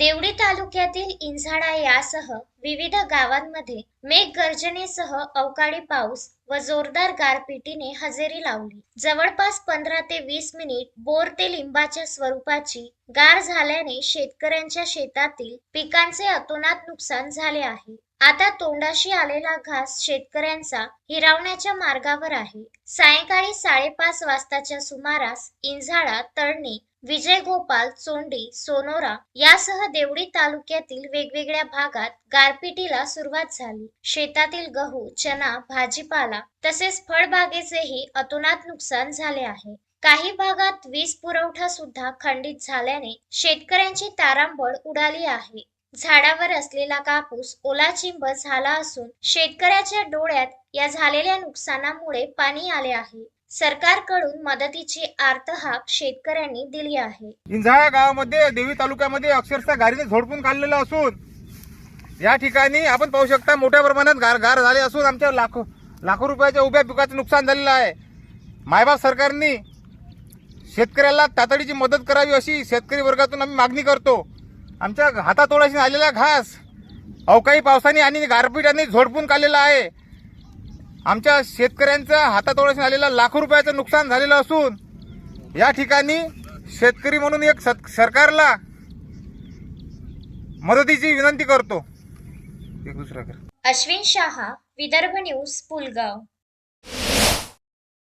देवडी तालुक्यातील इंझाडा यासह विविध गावांमध्ये मेघगर्जनेसह अवकाळी पाऊस व जोरदार गारपिटीने हजेरी लावली. जवळपास पंधरा ते वीस मिनिट बोर ते लिंबाच्या स्वरूपाची गार झाल्याने शेतकऱ्यांच्या शेतातील पिकांचे अतोनात नुकसान झाले आहे. आता तोंडाशी आलेला घास शेतकऱ्यांचा हिरावण्याच्या मार्गावर आहे. सायंकाळी साडेपाच वाजताच्या सुमारास इंझाळा तळणी विजय गोपाल चोंडी सोनोरा यासह देवडी तालुक्यातील वेगवेगळ्या भागात गारपिटीला सुरुवात झाली. शेतातील गहू चना भाजीपाला तसेच फळबागेचेही अतोनात नुकसान झाले आहे. काही भागात वीज पुरवठा सुद्धा खंडित झाल्याने शेतकऱ्यांची तारांबळ उडाली आहे. झाडावर असलेला कापूस ओलाचिंब झाला असून शेतकऱ्याच्या डोळ्यात या झालेल्या नुकसानामुळे पाणी आले आहे. सरकारकडून मदतीची आर्तहाक शेतकऱ्यांनी दिली आहे. इंझाळा गावामध्ये देवी तालुक्यामध्ये अक्षरशः गारीने झोडपून काढलेलं असून या ठिकाणी आपण पाहू शकता मोठ्या प्रमाणात गार गार झाले असून आमच्या लाखो लाखो रुपयाच्या उभ्या पिकाचं नुकसान झालेलं आहे. मायबाप सरकारने शेतकऱ्याला तातडीची मदत करावी अशी शेतकरी वर्गातून आम्ही मागणी करतो. आमच्या हातातोळाशी आलेला घास. अवकाळी पावसाने आणि गारपीटाने झोडपून काढलेला आहे. आमच्या शेतकऱ्यांचा हातातोळाशी आलेला लाखो रुपयाचं नुकसान झालेलं असून या ठिकाणी शेतकरी म्हणून एक सत- सरकारला मदतीची विनंती करतो. एक दुसरा अश्विन शहा विदर्भ न्यूज पुलगाव.